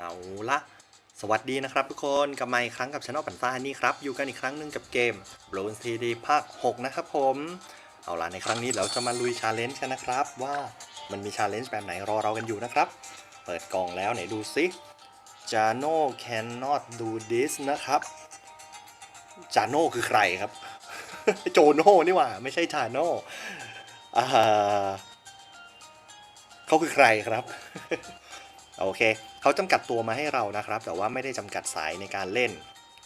เอาละสวัสดีนะครับทุกคนกลับมาอีกครั้งกับช anel ปันฟ้านี่ครับ อยู่กันอีกครั้งหนึ่งกับเกม b l o o n CD ภาค 6 นะครับผม เอาล่ะในครั้งนี้เราจะมาลุยชาเลนจ์กันนะครับ ว่ามันมีชาเลนจ์แบบไหนรอเรากันอยู่นะครับ เปิดกล่องแล้วไหนดูซิ Jano cannot do this นะครับจาโน่คือใครครับ โจโน่นี่หว่า ไม่ใช่จาโน่เขาคือใครครับ โอเค เขาจำกัดตัวมาให้เรานะครับ แต่ว่าไม่ได้จำกัดสายในการเล่น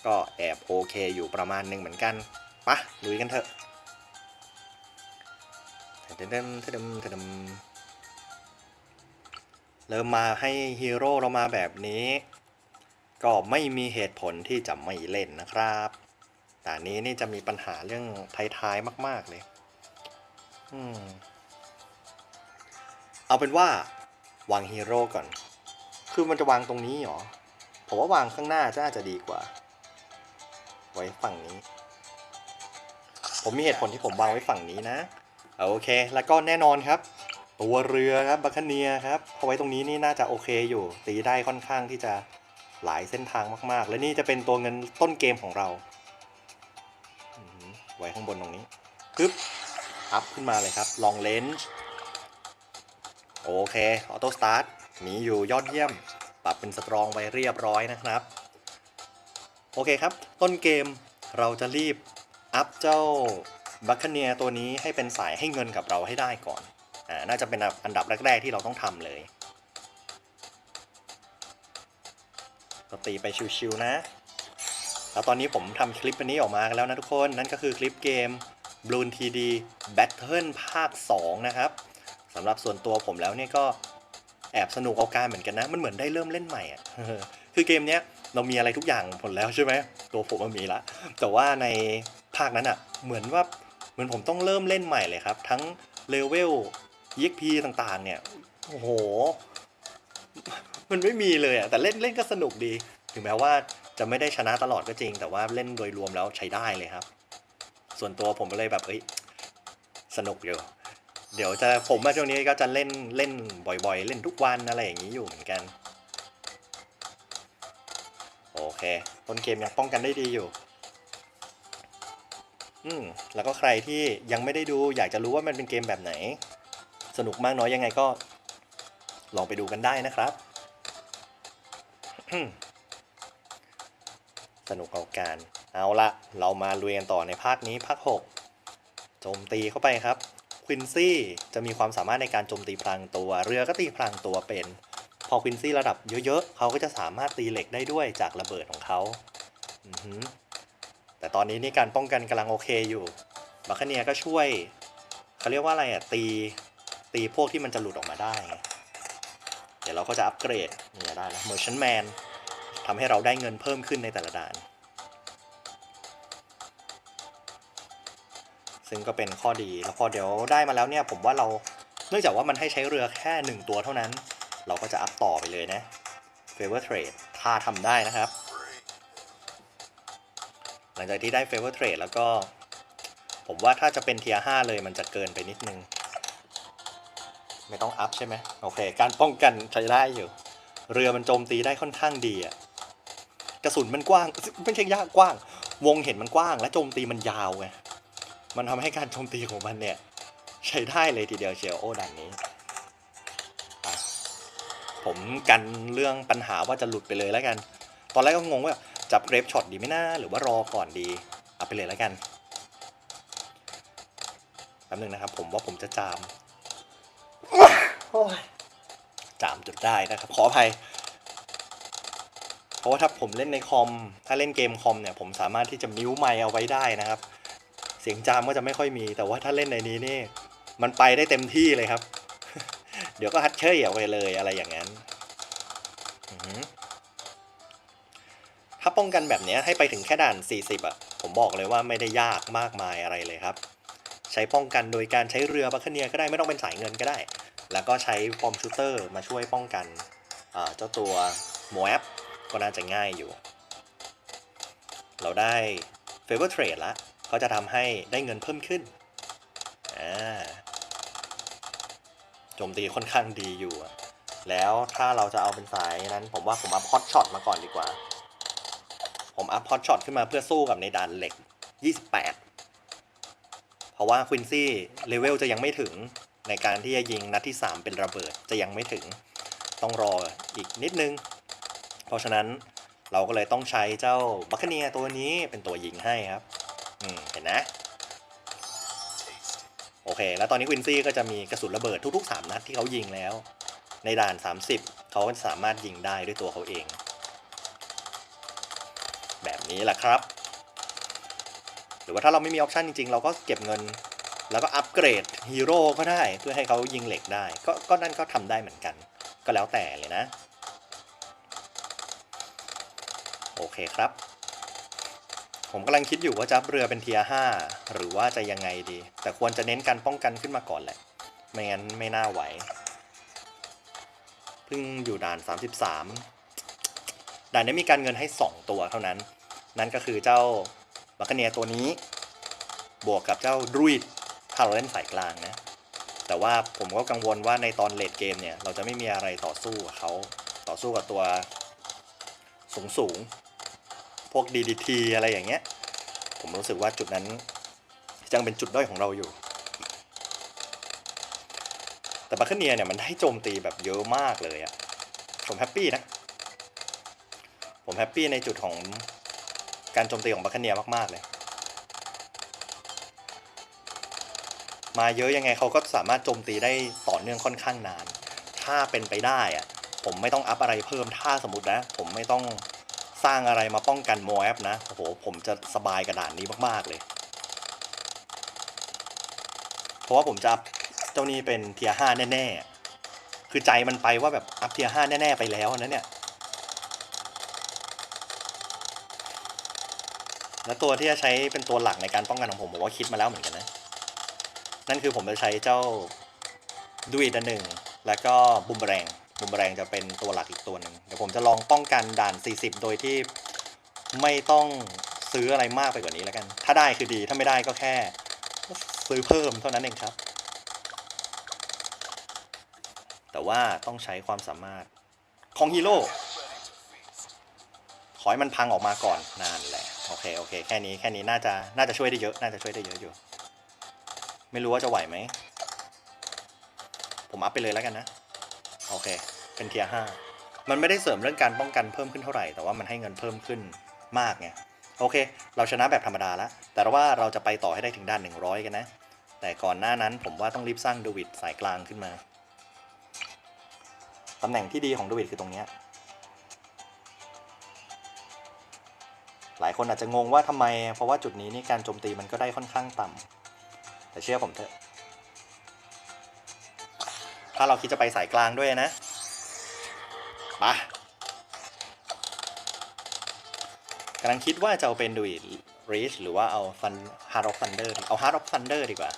ก็แอบโอเคอยู่ประมาณหนึ่งเหมือนกันปะลุยกันเถอะเดิมเดิมเดิมเริ่มมาให้ฮีโร่เรามาแบบนี้ ก็ไม่มีเหตุผลที่จะไม่เล่นนะครับแต่นี้นี่จะมีปัญหาเรื่องท้ายๆมาก ๆเลย อืม เอาเป็นว่า วางฮีโร่ก่อน คือมันจะวางตรงนี้เหรอ ผมว่าวางข้างหน้าจะน่าจะดีกว่า ไว้ฝั่งนี้ ผมมีเหตุผลที่ผมวางไว้ฝั่งนี้นะ โอเค แล้วก็แน่นอนครับ ตัวเรือครับบัคเนียครับเอาไว้ตรงนี้นี่น่าจะโอเคอยู่ ตีได้ค่อนข้างที่จะหลายเส้นทางมากๆ และนี่จะเป็นตัวเงินต้นเกมของเรา ไว้ข้างบนตรงนี้ปึ๊บ อัพขึ้นมาเลยครับ ลองเลนจ์โอเค ออโต้สตาร์ท มีอยู่ยอดเยี่ยม ปรับเป็นสตรองไว้เรียบร้อยนะครับ โอเคครับ ต้นเกมเราจะรีบ อัพเจ้าบัคเนียตัวนี้ให้เป็นสายให้เงินกับเราให้ได้ก่อน อ่า น่าจะเป็นอันดับแรก ๆ ที่เราต้องทำเลยก็ตีไปชิวๆนะ แล้วตอนนี้ผมทำคลิปอันนี้ออกมาแล้วนะทุกคน นั่นก็คือคลิปเกม Bloon TD Battle ภาค 2 นะครับสำหรับส่วนตัวผมแล้วเนี่ยก็ แอบสนุกเอาการเหมือนกันนะ มันเหมือนได้เริ่มเล่นใหม่อะคือเกมเนี้ยเรามีอะไรทุกอย่างหมดแล้วใช่ไหมตัวผมมันมีละ แต่ว่าในภาคนั้นอะเหมือนว่าเหมือนผมต้องเริ่มเล่นใหม่เลยครับ ทั้งเลเวล EXP ต่างๆ เนี่ย โอ้โห มันไม่มีเลยอะแต่เล่นเล่นก็สนุกดี ถึงแม้ว่าจะไม่ได้ชนะตลอดก็จริง แต่ว่าเล่นโดยรวมแล้วใช้ได้เลยครับ ส่วนตัวผมก็เลยแบบเอ้ย สนุกอยู่ เดี๋ยวจะผมมาช่วงนี้ก็จะเล่นเล่นบ่อยๆ เล่นทุกวันอะไรอย่างนี้อยู่เหมือนกัน โอเคต้นเกมยังป้องกันได้ดีอยู่ อืมแล้วก็ใครที่ยังไม่ได้ดู อยากจะรู้ว่ามันเป็นเกมแบบไหน สนุกมากน้อยยังไงก็ ลองไปดูกันได้นะครับสนุกเอาการ เอาละเรามาลุยกันต่อในภาคนี้ภาค 6 โจมตีเข้าไปครับ วินซี่จะมีความสามารถในการโจมตีพลางตัว เรือก็ตีพลางตัวเป็น พอควินซี่ระดับเยอะๆเขาก็จะสามารถตีเหล็กได้ด้วยจากระเบิดของเขาแต่ตอนนี้นี่การป้องกันกำลังโอเคอยู่บัคเนียก็ช่วยเขาเรียกว่าอะไรอะตีตีพวกที่มันจะหลุดออกมาได้ เดี๋ยวเราก็จะอัปเกรดนี่ได้แล้ว Merchant Man ทำให้เราได้เงินเพิ่มขึ้นในแต่ละด่าน ซึ่งก็เป็นข้อดีแล้วพอเดี๋ยวได้มาแล้วเนี่ยผมว่าเราเนื่องจากว่ามันให้ใช้เรือแค่หนึ่งตัวเท่านั้น เราก็จะอัพต่อไปเลยนะ Favor Trade ถ้าทำได้นะครับ หลังจากที่ได้ Favor Trade แล้วก็ ผมว่าถ้าจะเป็นเทียร์5เลยมันจะเกินไปนิดนึง ไม่ต้องอัพใช่ไหมโอเค การป้องกันใช้ได้อยู่ เรือมันโจมตีได้ค่อนข้างดีอะกระสุนมันกว้าง ไม่ใช่ยากกว้าง วงเห็นมันกว้าง และโจมตีมันยาวไง มันทำให้การโจมตีของมันเนี่ย ใช้ได้เลยทีเดียวเชียวโอ้ด่านนี้ ผมกันเรื่องปัญหาว่าจะหลุดไปเลยแล้วกัน ตอนแรกก็งงว่าจับเกรฟช็อตดีไหมนะหรือว่ารอก่อนดีเอาไปเลยแล้วกันแป๊บนึงนะครับ ผมว่าผมจะจามจามจุดได้นะครับ ขออภัย เพราะว่าถ้าผมเล่นในคอม ถ้าเล่นเกมคอมเนี่ย ผมสามารถที่จะมิวไมเอาไว้ได้นะครับ เสียงจามก็จะไม่ค่อยมี แต่ว่าถ้าเล่นในนี้นี่ มันไปได้เต็มที่เลยครับ เดี๋ยวก็ฮัดเชยเอาไปเลยอะไรอย่างนั้นถ้าป้องกันแบบนี้ให้ไปถึงแค่ด่าน 40อะ ผมบอกเลยว่าไม่ได้ยากมากมายอะไรเลยครับ ใช้ป้องกันโดยการใช้เรือบัคเคเนียก็ได้ไม่ต้องเป็นสายเงินก็ได้ แล้วก็ใช้ฟอมชูเตอร์มาช่วยป้องกันเจ้าตัวโมแอปก็น่าจะง่ายอยู่ เราได้ Favor Trade ละ ก็จะทำให้ได้เงินเพิ่มขึ้นโจมตีค่อนข้างดีอยู่ แล้วถ้าเราจะเอาเป็นสายนั้น ผมว่าผมอัพฮอตช็อตมาก่อนดีกว่า ผมอัพฮอตช็อตขึ้นมาเพื่อสู้กับในด่านเหล็ก 28 เพราะว่าควินซี่เลเวลจะยังไม่ถึงในการที่จะยิงนัดที่ 3 เป็นระเบิดจะยังไม่ถึงต้องรออีกนิดนึง เพราะฉะนั้นเราก็เลยต้องใช้เจ้าบัคเนียตัวนี้เป็นตัวยิงให้ครับ อืมเห็นนะ โอเค แล้วตอนนี้ควินซี่ก็จะมีกระสุนระเบิดทุก ๆ 3 นัดที่เขายิงแล้ว ในด่าน 30 เขาก็สามารถยิงได้ด้วยตัวเขาเอง แบบนี้แหละครับ หรือว่าถ้าเราไม่มีออปชันจริง ๆ เราก็เก็บเงิน แล้วก็อัปเกรดฮีโร่ก็ได้เพื่อให้เขายิงเหล็กได้ ก็ก็นั่นก็ทำได้เหมือนกัน ก็แล้วแต่เลยนะ โอเคครับ ผมกำลังคิดอยู่ว่าจะเรือเป็นเทียห้าหรือว่าจะยังไงดี แต่ควรจะเน้นการป้องกันขึ้นมาก่อนแหละ ไม่งั้นไม่น่าไหว เพิ่งอยู่ด่าน 33 ด่านนี้มีการเงินให้ 2 ตัวเท่านั้น นั่นก็คือเจ้าบัคเนียตัวนี้ บวกกับเจ้าดรูิดถ้าเราเล่นสายกลางนะ แต่ว่าผมก็กังวลว่าในตอนเลดเกมเนี่ย เราจะไม่มีอะไรต่อสู้กับเขาต่อสู้กับตัวสูงสูง พวก DDT อะไรอย่างเงี้ย ผมรู้สึกว่าจุดนั้นยังเป็นจุดด้อยของเราอยู่ แต่บัคเนียเนี่ยมันให้โจมตีแบบเยอะมากเลยอะผมแฮปปี้นะ ผมแฮปปี้ในจุดของการโจมตีของบัคเนียมาก ๆ เลย มาเยอะยังไงเขาก็สามารถโจมตีได้ต่อเนื่องค่อนข้างนาน ถ้าเป็นไปได้อะผมไม่ต้องอัพอะไรเพิ่มถ้าสมมตินะ ผมไม่ต้อง สร้างอะไรมาป้องกันโมแอปนะ โอ้โห ผมจะสบายกระดานนี้มากๆเลย เพราะว่าผมจะอัพเจ้านี้เป็นเทียห้าแน่ๆ คือใจมันไปว่าแบบอัพเทียห้าแน่ๆ ไปแล้วนะเนี่ย และตัวที่จะใช้เป็นตัวหลักในการป้องกันของผมผมว่าคิดมาแล้วเหมือนกันนะ นั่นคือผมจะใช้เจ้าดูอิดอันหนึ่งแล้วก็บุมแรง บุมแบรงจะเป็นตัวหลักอีกตัวหนึ่งเดี๋ยวผมจะลองป้องกันด่าน 40 โดยที่ไม่ต้องซื้ออะไรมากไปกว่านี้แล้วกัน ถ้าได้คือดีถ้าไม่ได้ก็แค่ ซื้อเพิ่มเท่านั้นเองครับ แต่ว่าต้องใช้ความสามารถของฮีโร่ขอให้มันพังออกมาก่อนนานแหละโอเคโอเคแค่นี้แค่นี้น่าจะน่าจะช่วยได้เยอะน่าจะช่วยได้เยอะอยู่ ไม่รู้ว่าจะไหวไหม ผมอัพไปเลยแล้วกันนะ โอเค เป็นเทียห้ามันไม่ได้เสริมเรื่องการป้องกันเพิ่มขึ้นเท่าไหร่ แต่ว่ามันให้เงินเพิ่มขึ้นมากไงโอเค เราชนะแบบธรรมดาแล้วแต่ว่าเราจะไปต่อให้ได้ถึงด้าน 100 กันนะ แต่ก่อนหน้านั้นผมว่าต้องรีบสร้างดูวิดสายกลางขึ้นมา ตำแหน่งที่ดีของดูวิดคือตรงนี้ หลายคนอาจจะงงว่าทำไม เพราะว่าจุดนี้นี่การโจมตีมันก็ได้ค่อนข้างต่ำแต่เชื่อผมเถอะ ถ้าเราคิดจะไปสายกลางด้วยนะมากำลังคิดว่าจะเอาเป็นดูอิรีชหรือว่าเอาฟันฮาร์ดออฟซันเดอร์เอาฮาร์ดออฟซันเดอร์ดีกว่า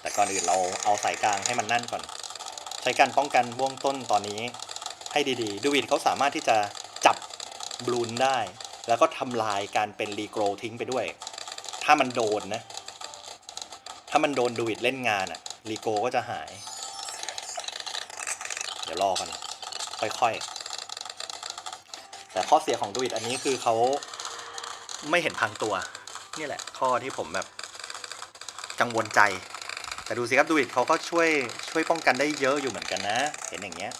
แต่ก่อนอื่นเราเอาสายกลางให้มันนั่นก่อน ใช้การป้องกันบื้องต้นตอนนี้ให้ดีๆ ดูอิดเขาสามารถที่จะจับบลูนได้ แล้วก็ทำลายการเป็นรีโกรทิ้งไปด้วย ถ้ามันโดนนะ ถ้ามันโดนดูอิดเล่นงานอะรีโกก็จะหาย เดี๋ยวรอกันค่อยๆ แต่ข้อเสียของดูอิดอันนี้คือเขาไม่เห็นพังตัว นี่แหละ ข้อที่ผมแบบกังวลใจ แต่ดูสิครับดูอิดเขาก็ช่วยช่วยป้องกันได้เยอะอยู่เหมือนกันนะ เห็นอย่างเงี้ย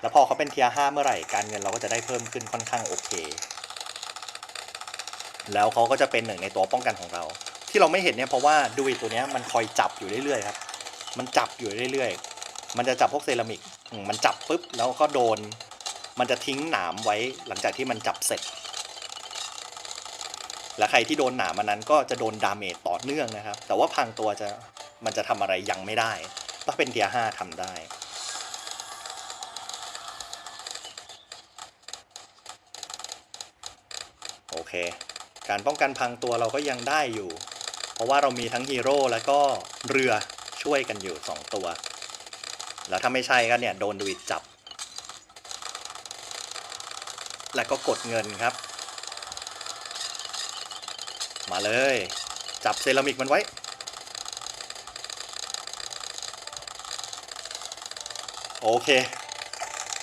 แล้วพอเขาเป็นเทียห้าเมื่อไหร่การเงินเราก็จะได้เพิ่มขึ้นค่อนข้างโอเค แล้วเขาก็จะเป็นหนึ่งในตัวป้องกันของเรา ที่เราไม่เห็นเนี่ยเพราะว่าดูอิดตัวเนี้ยมันคอยจับอยู่เรื่อยๆครับ มันจับอยู่เรื่อยๆ มันจะจับพวกเซรามิก มันจับปุ๊บแล้วก็โดน มันจะทิ้งหนามไว้หลังจากที่มันจับเสร็จ และใครที่โดนหนามมันนั้นก็จะโดนดาเมจต่อเนื่องนะครับ แต่ว่าพังตัวจะมันจะทำอะไรยังไม่ได้ ถ้าเป็นเทียห้าทำได้โอเค การป้องกันพังตัวเราก็ยังได้อยู่ เพราะว่าเรามีทั้งฮีโร่แล้วก็เรือช่วยกันอยู่ 2 ตัว แล้วถ้าไม่ใช่ก็เนี่ยโดนดูอิดจับ แล้วก็กดเงินครับ มาเลย จับเซรามิกมันไว้ โอเค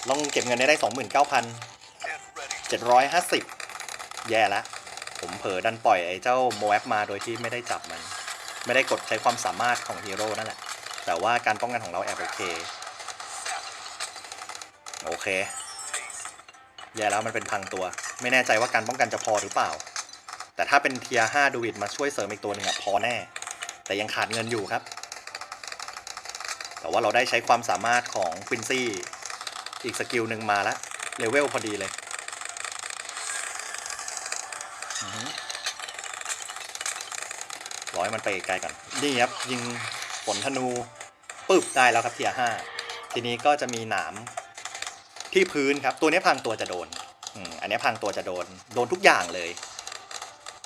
ต้องเก็บเงินได้ได้สองหมื่นเก้าพันเจ็ดร้อยห้าสิบแย่ละผมเผลอดันปล่อยไอ้เจ้าโมแอปมาโดยที่ไม่ได้จับมัน ไม่ได้กดใช้ความสามารถของฮีโร่นั่นแหละ แต่ว่าการป้องกันของเราแอบโอเค โอเค แย่แล้วมันเป็นพังตัว ไม่แน่ใจว่าการป้องกันจะพอหรือเปล่า แต่ถ้าเป็นเทียห้าดูวิดมาช่วยเสริมอีกตัวหนึ่งอะพอแน่ แต่ยังขาดเงินอยู่ครับ แต่ว่าเราได้ใช้ความสามารถของควินซี่อีกสกิลหนึ่งมาแล้วเลเวลพอดีเลยร้อยมันไปไกลก่อนนี่ครับยิง ฝนธนูปึ๊บได้แล้วครับเทียห้าทีนี้ก็จะมีหนามที่พื้นครับ ตัวนี้พังตัวจะโดนอันนี้พังตัวจะโดน โดนทุกอย่างเลย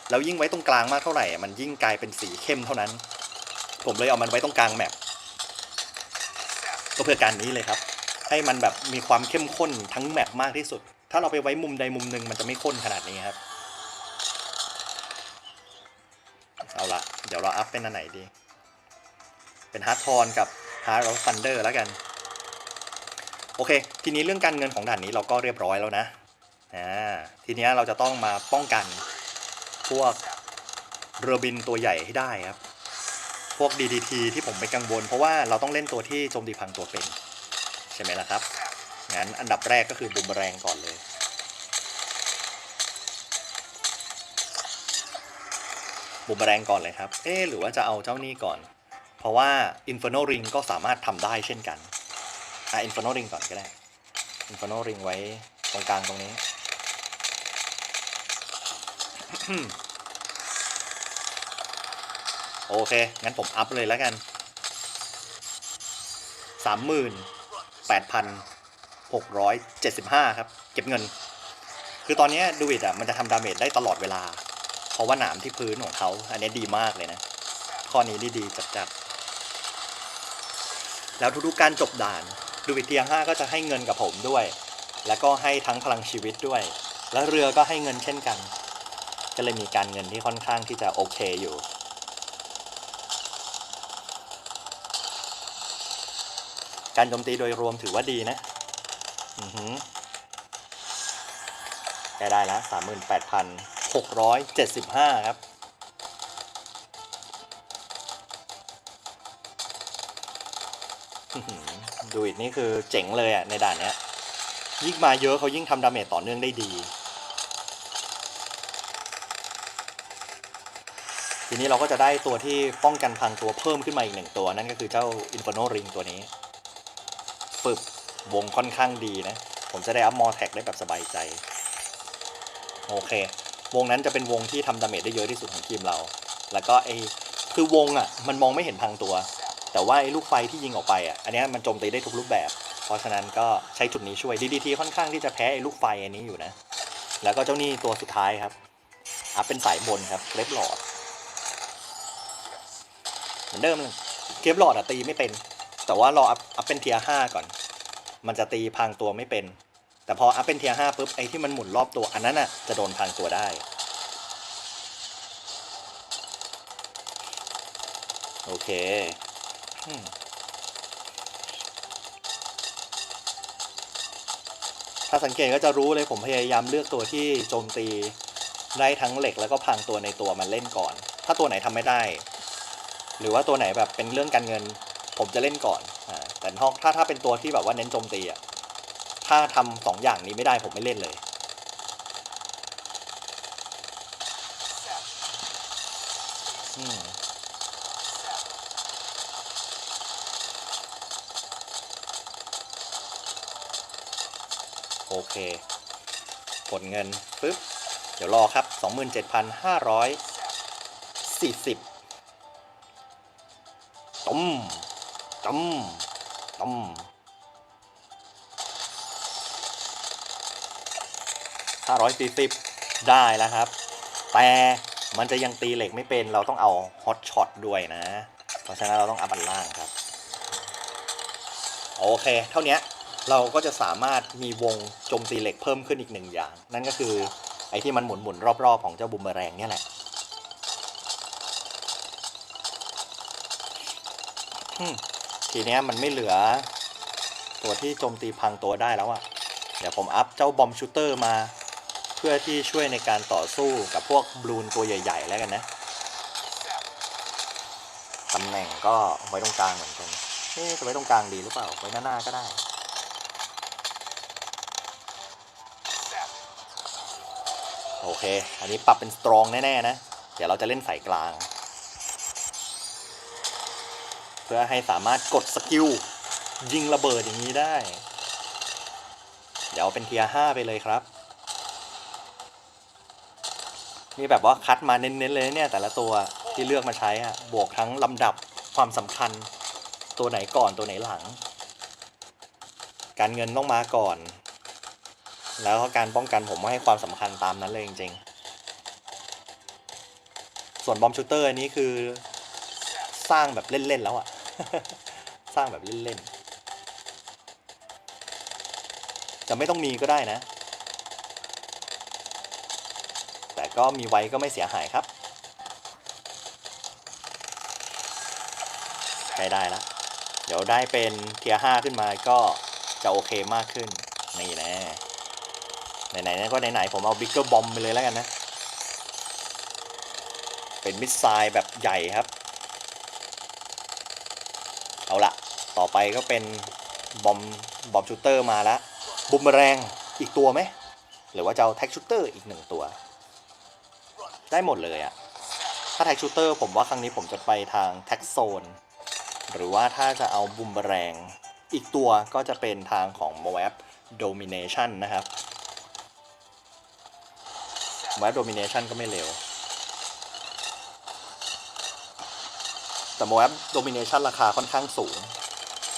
แล้วยิ่งไว้ตรงกลางมากเท่าไหร่ มันยิ่งกลายเป็นสีเข้มเท่านั้น ผมเลยเอามันไว้ตรงกลางแมปก็เพื่อการนี้เลยครับ ให้มันแบบมีความเข้มข้นทั้งแมปมากที่สุด ถ้าเราไปไว้มุมใดมุมหนึ่งมันจะไม่ข้นขนาดนี้ครับ เอาละเดี๋ยวเราอัพเป็นอันไหนดี เป็นฮาร์ดทอนกับฮาร์ดออฟฟันเดอร์แล้วกัน โอเค ทีนี้เรื่องการเงินของด่านนี้เราก็เรียบร้อยแล้วนะอ่าทีนี้เราจะต้องมาป้องกันพวกเรือบินตัวใหญ่ให้ได้ครับ พวก DDT ที่ผมไม่กังวล เพราะว่าเราต้องเล่นตัวที่โจมตีพังตัวเป็น ใช่ไหมล่ะครับ งั้นอันดับแรกก็คือบูมเบอแรงก่อนเลยบูมเบอแรงก่อนเลยครับ เอ๊หรือว่าจะเอาเจ้านี่ก่อน ราะว่า Inferno Ring ก็สามารถทำได้เช่นกัน อะ Inferno Ring ก่อนก็ได้ Inferno Ring ไว้ตรงกลางตรงนี้ โอเค งั้นผมอัพเลยแล้วกันสามหมื่นแปดพันหกร้อยเจ็ดสิบห้าครับ เก็บเงิน คือตอนนี้ดูอิดอะ มันจะทำดาเมจได้ตลอดเวลา เพราะว่าหนามที่พื้นของเขา อันนี้ดีมากเลยนะ ข้อนี้ดีดีจัดๆ แล้วทุกๆการจบด่านดูอิเทียห้าก็จะให้เงินกับผมด้วย แล้วก็ให้ทั้งพลังชีวิตด้วย และเรือก็ให้เงินเช่นกัน ก็เลยมีการเงินที่ค่อนข้างที่จะโอเคอยู่การโจมตีโดยรวมถือว่าดีนะ อือหือได้แล้วสามหมื่นแปดพันหกร้อยเจ็ดสิบห้าครับ ดูอิดนี่คือเจ๋งเลยอะในด่านเนี้ย ยิ่งมาเยอะเขายิ่งทำดาเมจต่อเนื่องได้ดี ทีนี้เราก็จะได้ตัวที่ป้องกันพังตัวเพิ่มขึ้นมาอีกหนึ่งตัว นั่นก็คือเจ้า Inferno Ring ตัวนี้ ปึบวงค่อนข้างดีนะ ผมจะได้อัพมอแท็กได้แบบสบายใจ โอเค วงนั้นจะเป็นวงที่ทำดาเมจได้เยอะที่สุดของทีมเรา แล้วก็ไอคือวงอะ มันมองไม่เห็นพังตัว แต่ว่าไอ้ลูกไฟที่ยิงออกไปอะอันนี้มันโจมตีได้ทุกรูปแบบ เพราะฉะนั้นก็ใช้จุดนี้ช่วย DDT ค่อนข้างที่จะแพ้ไอ้ลูกไฟอันนี้อยู่นะ แล้วก็เจ้านี่ตัวสุดท้ายครับอัพเป็นสายบนครับเกรฟหลอดเหมือนเดิมเลยเกรฟหลอดอะตีไม่เป็น แต่ว่ารออัพอัพเป็นเทียห้าก่อน มันจะตีพังตัวไม่เป็น แต่พออัพเป็นเทียห้าปุ๊บไอ้ที่มันหมุนรอบตัวอันนั้นน่ะจะโดนพังตัวได้โอเค ถ้าสังเกตก็จะรู้เลยผมพยายามเลือกตัวที่โจมตีได้ทั้งเหล็กแล้วก็พังตัวในตัวมันเล่นก่อน ถ้าตัวไหนทำไม่ได้ หรือว่าตัวไหนแบบเป็นเรื่องการเงิน ผมจะเล่นก่อนอ่าแต่ถ้าถ้าถ้าเป็นตัวที่แบบว่าเน้นโจมตีอะถ้าทำสองอย่างนี้ไม่ได้ผมไม่เล่นเลย อืม โอเค ก ดเงินปึ๊บเดี๋ยวรอครับ 27,540ต้มต้มต้มห้าร้อยสี่สิบได้แล้วครับ แต่มันจะยังตีเหล็กไม่เป็นเราต้องเอาฮอตช็อตด้วยนะ เพราะฉะนั้นเราต้องอัพอันล่างครับ โอเค เท่านี้ เราก็จะสามารถมีวงโจมตีเหล็กเพิ่มขึ้นอีกหนึ่งอย่าง นั่นก็คือไอ้ที่มันหมุนหมุนรอบๆ ของเจ้าบูมเมอแรงเนี่ยแหละทีเนี้ยมันไม่เหลือ ตัวที่โจมตีพังตัวได้แล้วอะเดี๋ยวผมอัพเจ้าบอมชูเตอร์มา เพื่อที่ช่วยในการต่อสู้กับพวกบลูนตัวใหญ่ๆ แล้วกันนะตำแหน่งก็ไว้ตรงกลางเหมือนกันนี่จะไว้ตรงกลางดีหรือเปล่า ไว้หน้าๆก็ได้ โอเค อันนี้ปรับเป็นสตรองแน่ๆนะ เดี๋ยวเราจะเล่นสายกลาง เพื่อให้สามารถกดสกิลยิงระเบิดอย่างนี้ได้ เดี๋ยวเอาเป็นเทียห้าไปเลยครับ นี่แบบว่าคัดมาเน้นๆเลยเนี่ย แต่ละตัวที่เลือกมาใช้อะบวกทั้งลำดับความสำคัญ ตัวไหนก่อนตัวไหนหลัง การเงินต้องมาก่อน แล้วก็การป้องกันผมให้ความสำคัญตามนั้นเลยจริงๆ ส่วนบอมชูเตอร์อันนี้คือสร้างแบบเล่น ๆ แล้วอะสร้างแบบเล่น ๆ จะไม่ต้องมีก็ได้นะ แต่ก็มีไว้ก็ไม่เสียหายครับใกล้ได้แล้ว เดี๋ยวได้เป็นเทียร์ห้าขึ้นมาก็จะโอเคมากขึ้น นี่แน่ ไหนๆก็ไหนๆผมเอาบิ๊กเกอร์บอมไปเลยแล้วกันนะ เป็นมิสไซล์แบบใหญ่ครับ เอาละต่อไปก็เป็นบอมบอมชูเตอร์มาแล้วบุมแรงอีกตัวไหม หรือว่าจะเอาแท็กชูเตอร์อีกหนึ่งตัว ได้หมดเลยอะถ้าแท็กชูเตอร์ผมว่าครั้งนี้ผมจะไปทางแท็กโซน หรือว่าถ้าจะเอาบุมแรงอีกตัวก็จะเป็นทางของ m o a b Domination นะครับ m o a b Domination ก็ไม่เร็ว แต่ m o a b Domination ราคาค่อนข้างสูง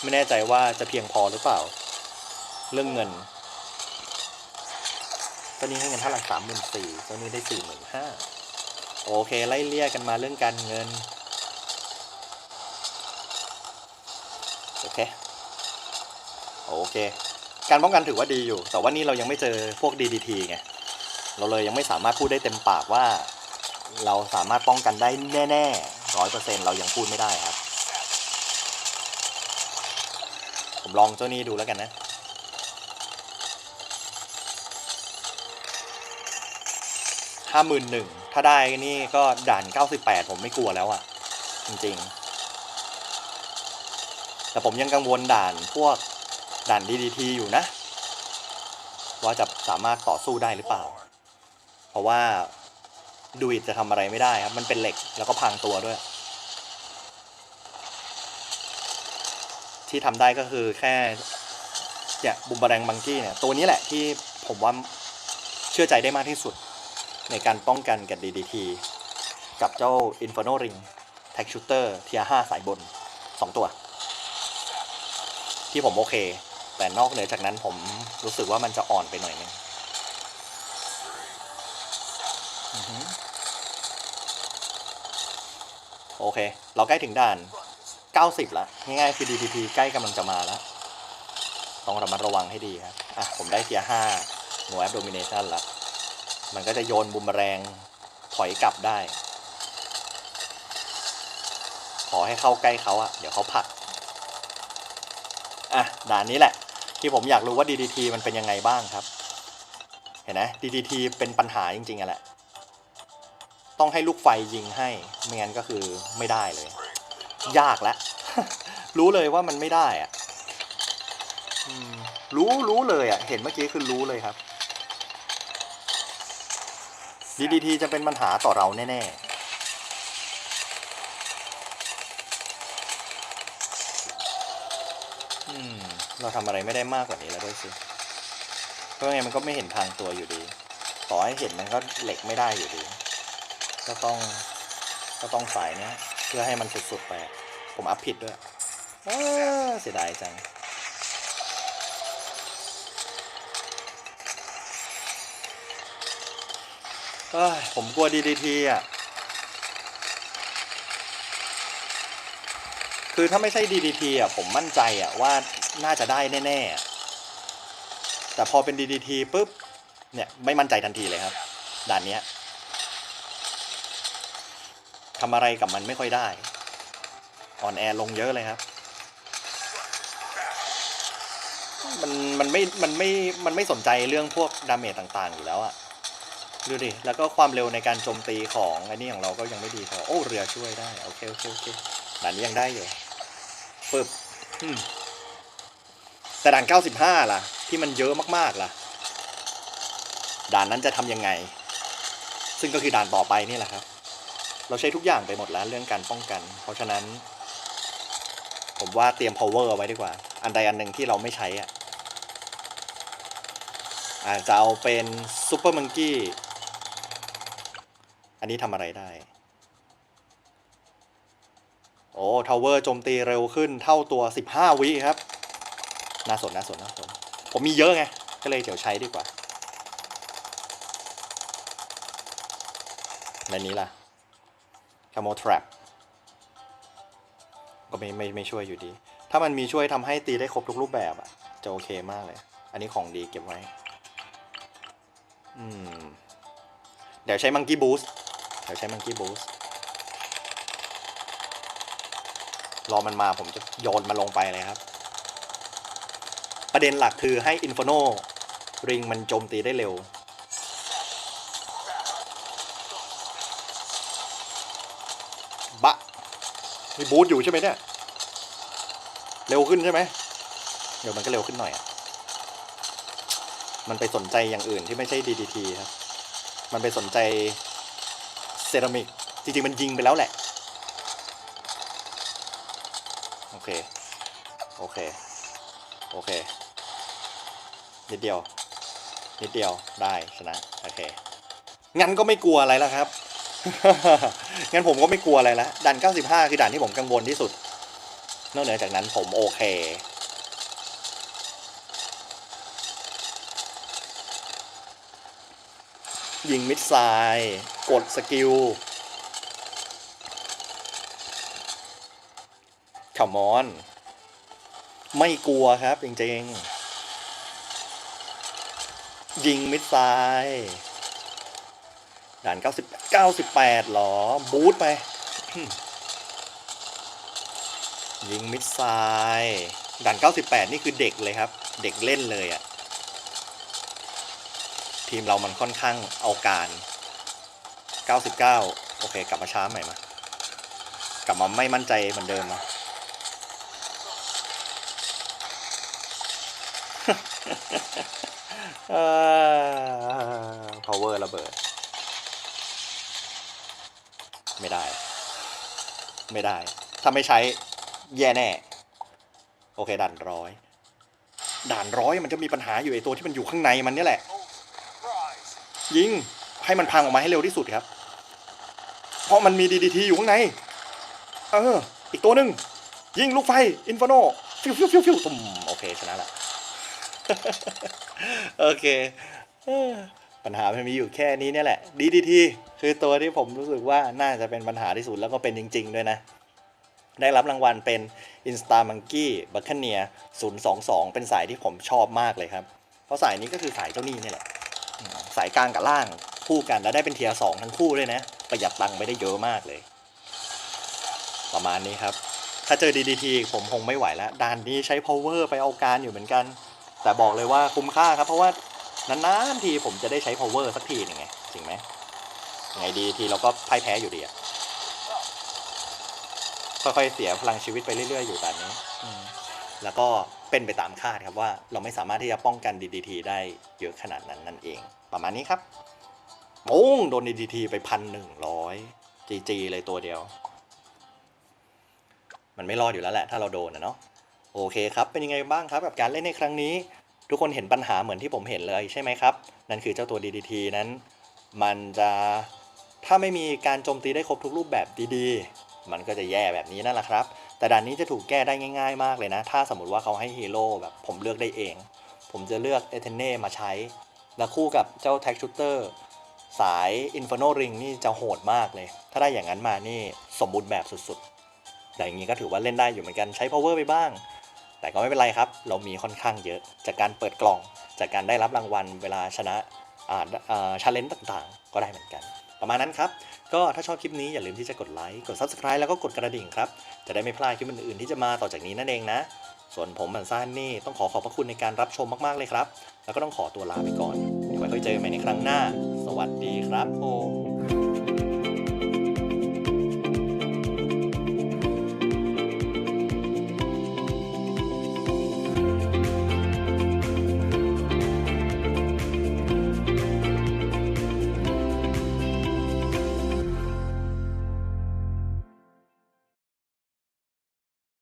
ไม่แน่ใจว่าจะเพียงพอหรือเปล่า เรื่องเงินตอนนี้ให้เงินเท่าไหร่สามหมื่นสี่ตอนนี้ได้สี่หมื่นห้าโอเค ไล่เลี่ยกันมาเรื่องการเงิน โอเค โอเค การป้องกันถือว่าดีอยู่ แต่ว่านี่เรายังไม่เจอพวก DDT ไง เราเลยยังไม่สามารถพูดได้เต็มปากว่า เราสามารถป้องกันได้แน่ๆร้อยเปอร์เซ็นเรายังพูดไม่ได้ครับ ผมลองเจ้านี้ดูแล้วกันนะห้าหมื่นหนึ่งถ้าได้นี่ก็ด่านเก้าสิบแปดผมไม่กลัวแล้วอะ่ะ จริงๆ แต่ผมยังกังวลด่านพวกด่าน DDT อยู่นะ ว่าจะสามารถต่อสู้ได้หรือเปล่า ราะว่าดูอิดจะทำอะไรไม่ได้ครับ มันเป็นเหล็กแล้วก็พังตัวด้วย ที่ทำได้ก็คือแค่เนี่ยบุมบแรงบังกี้เนี่ยตัวนี้แหละที่ผมว่าเชื่อใจได้มากที่สุด ในการป้องกันกับ DDT กับเจ้า Inferno Ring Tag Shooter เทีย5สายบน 2 ตัว ที่ผมโอเค แต่นอกเหนือจากนั้นผมรู้สึกว่ามันจะอ่อนไปหน่อยนึง โอเค เราใกล้ถึงด่าน 90 แล้ว ง่ายๆคือ DDT ใกล้กำลังจะมาแล้ว ต้องระมัดระวังให้ดีครับ อะ ผมได้เทีย5 No App Domination ละมันก็จะโยนบุมแรงถอยกลับได้ ขอให้เข้าใกล้เขาอะเดี๋ยวเขาผลัก อะ ด่านนี้แหละ ที่ผมอยากรู้ว่า DDT มันเป็นยังไงบ้างครับ เห็นไหม DDT เป็นปัญหาจริงๆอะแหละ ต้องให้ลูกไฟยิงให้ไม่งั้นก็คือไม่ได้เลย ยากแล้ว รู้เลยว่ามันไม่ได้อะรู้รู้เลยอะเห็นเมื่อกี้คือรู้เลยครับ DDT จะเป็นปัญหาต่อเราแน่ๆเราทำอะไรไม่ได้มากกว่านี้แล้วด้วยสิเพราะไงมันก็ไม่เห็นทางตัวอยู่ดี ต่อให้เห็นมันก็เหล็กไม่ได้อยู่ดี ก็ต้องก็ต้องใสายเนี้ยเพื่อให้มันสุดๆไป ผมอัพผิดด้วยเสียดายจัง เอ้ย ผมกลัว DDT อะ คือถ้าไม่ใช่ DDT อะ ผมมั่นใจอะว่าน่าจะได้แน่ๆ แต่พอเป็น DDT ปุ๊บ เนี่ย ไม่มั่นใจทันทีเลยครับ ด่านเนี้ย ทำอะไรกับมันไม่ค่อยได้ อ่อนแอลงเยอะเลยครับ มันมันไม่ มันไม่ มันไม่สนใจเรื่องพวกดาเมจต่างๆ อยู่แล้วอะดูดิ แล้วก็ความเร็วในการโจมตีของไอ้นี่ของเราก็ยังไม่ดีพอ โอ้เรือช่วยได้ โอเคโอเคโอเคด่านนี้ยังได้อยู่ปึ๊บแต่ด่าน 95 ล่ะ ที่มันเยอะมากๆล่ะ ด่านนั้นจะทำยังไง ซึ่งก็คือด่านต่อไปนี่แหละครับ เราใช้ทุกอย่างไปหมดแล้วเรื่องการป้องกัน เพราะฉะนั้น ผมว่าเตรียม power ไว้ดีกว่า อันใดอันหนึ่งที่เราไม่ใช้อะอาจจะเอาเป็นซูเปอร์มังกี้อันนี้ทำอะไรได้ โอ้ทาวเวอร์โจมตีเร็วขึ้นเท่าตัว 15 วิครับ น่าสนน่าสนน่าสน ผมมีเยอะไง ก็เลยเดี๋ยวใช้ดีกว่าในนี้ล่ะ Camo Trap ก็ไม่ไม่ไม่ช่วยอยู่ดี ถ้ามันมีช่วยทำให้ตีได้ครบทุกรูปแบบอะจะโอเคมากเลย อันนี้ของดีเก็บไว้ อืม เดี๋ยวใช้มังกี้บูสเดี๋ยวใช้มังกี้บูสรอมันมาผมจะโยนมันลงไปเลยครับ ประเด็นหลักคือให้อินฟโนริงมันโจมตีได้เร็ว บะ มีบูทอยู่ใช่ไหมเนี่ย เร็วขึ้นใช่ไหม เดี๋ยวมันก็เร็วขึ้นหน่อยอะมันไปสนใจอย่างอื่นที่ไม่ใช่ DDT ครับ มันไปสนใจเซรามิก จริงๆ มันยิงไปแล้วแหละ โอเค โอเค โอเค นิดเดียว นิดเดียว ได้ ชนะ โอเค งั้นก็ไม่กลัวอะไรแล้วครับ งั้นผมก็ไม่กลัวอะไรล้วด่าน 95 คือด่านที่ผมกังวลที่สุด นอกเหนือจากนั้นผมโอเค ยิงมิดไซล์กดสกิลขมอน ไม่กลัวครับจริงๆ ยิงมิดไซล์ ด่าน90 98หรอ บูทไป ยิงมิดไซล์ด่าน 98 นี่คือเด็กเลยครับ เด็กเล่นเลยอะ่ะ ทีมเรามันค่อนข้างเอาการ 99 โอเค กลับมาช้าใหม่มากลับมาไม่มั่นใจเหมือนเดิมมาเอ่อ power ระเบิด ไม่ได้ ไม่ได้ ถ้าไม่ใช้แย่แน่ โอเค ด่านร้อย ด่านร้อยมันจะมีปัญหาอยู่ไอตัวที่มันอยู่ข้างในมันเนี่ยแหละ ยิง ให้มันพังออกมาให้เร็วที่สุดครับ เพราะมันมี DDT อยู่ข้างใน เออ อีกตัวหนึ่ง ยิงลูกไฟ อินฟ r โนฟิวฟิวฟิวฟิวตุ่มโอเค ชนะละ โอเคปัญหามันมีอยู่แค่นี้เนี่ยแหละ DDT คือตัวที่ผมรู้สึกว่าน่าจะเป็นปัญหาที่สุดแล้วก็เป็นจริง ๆ ด้วยนะ ได้รับรางวัลเป็น Insta Monkey b u c c a n e e r 022 เป็นสายที่ผมชอบมากเลยครับ เพราะสายนี้ก็คือสายเจ้าหนี้นี่แหละ สายกลางกับล่างคู่กันแล้วได้เป็นเทียร์สองทั้งคู่ด้วยนะ ประหยัดตังค์ไปได้เยอะมากเลย ประมาณนี้ครับ ถ้าเจอ DDT ผมคงไม่ไหวแล้วด่านนี้ใช้ power ไปเอาการอยู่เหมือนกัน แต่บอกเลยว่าคุ้มค่าครับ เพราะว่านานๆทีผมจะได้ใช้ power สักทีหนึงไงจริงไหม ยังไง DDT เราก็พ่ายแพ้อยู่ดีอะค่อยๆเสียพลังชีวิตไปเรื่อยๆอยู่ตอนนี้แล้วก็เป็นไปตามคาดครับว่า เราไม่สามารถที่จะป้องกัน DDT ได้เยอะขนาดนั้นนั่นเอง ประมาณนี้ครับโป้งโดน DDT ไปพันหนึ่งร้อยจีจีเลยตัวเดียว มันไม่รอดอยู่แล้วแหละ ถ้าเราโดนนะเนาะโอเคครับ เป็นยังไงบ้างครับกับการเล่นในครั้งนี้ ทุกคนเห็นปัญหาเหมือนที่ผมเห็นเลยใช่ไหมครับ นั่นคือเจ้าตัว DDT นั้น มันจะ ถ้าไม่มีการโจมตีได้ครบทุกรูปแบบดีๆ มันก็จะแย่แบบนี้นั่นแหละครับ แต่ด่านนี้จะถูกแก้ได้ง่าย ๆ มากเลยนะ ถ้าสมมติว่าเขาให้ฮีโร่แบบผมเลือกได้เอง ผมจะเลือกเอเทเน่มาใช้ แล้วคู่กับเจ้าแท็กชูเตอร์สายอินฟ r โนริงนี่จะโหดมากเลย ถ้าได้อย่างนั้นมานี่สมบูรณ์แบบสุดๆ แต่อย่างนี้ก็ถือว่าเล่นได้อยู่เหมือนกันใช้ power ไปบ้าง แต่ก็ไม่เป็นไรครับ เรามีค่อนข้างเยอะ จากการเปิดกล่อง จากการได้รับรางวัลเวลาชนะอ่าอ่าชาเลนจ์ต่างๆ ก็ได้เหมือนกัน ประมาณนั้นครับ ก็ถ้าชอบคลิปนี้อย่าลืมที่จะกดไลค์ กด subscribe แล้วก็กดกระดิ่งครับ จะได้ไม่พลาดคลิปอื่นๆที่จะมาต่อจากนี้นั่นเองนะ ส่วนผมบันซ่านนี่ต้องขอขอบพระคุณในการรับชมมากๆเลยครับ แล้วก็ต้องขอตัวลาไปก่อนเดี๋ยวไว้ค่อยเจอกันใหม่ในครั้งหน้า สวัสดีครับผม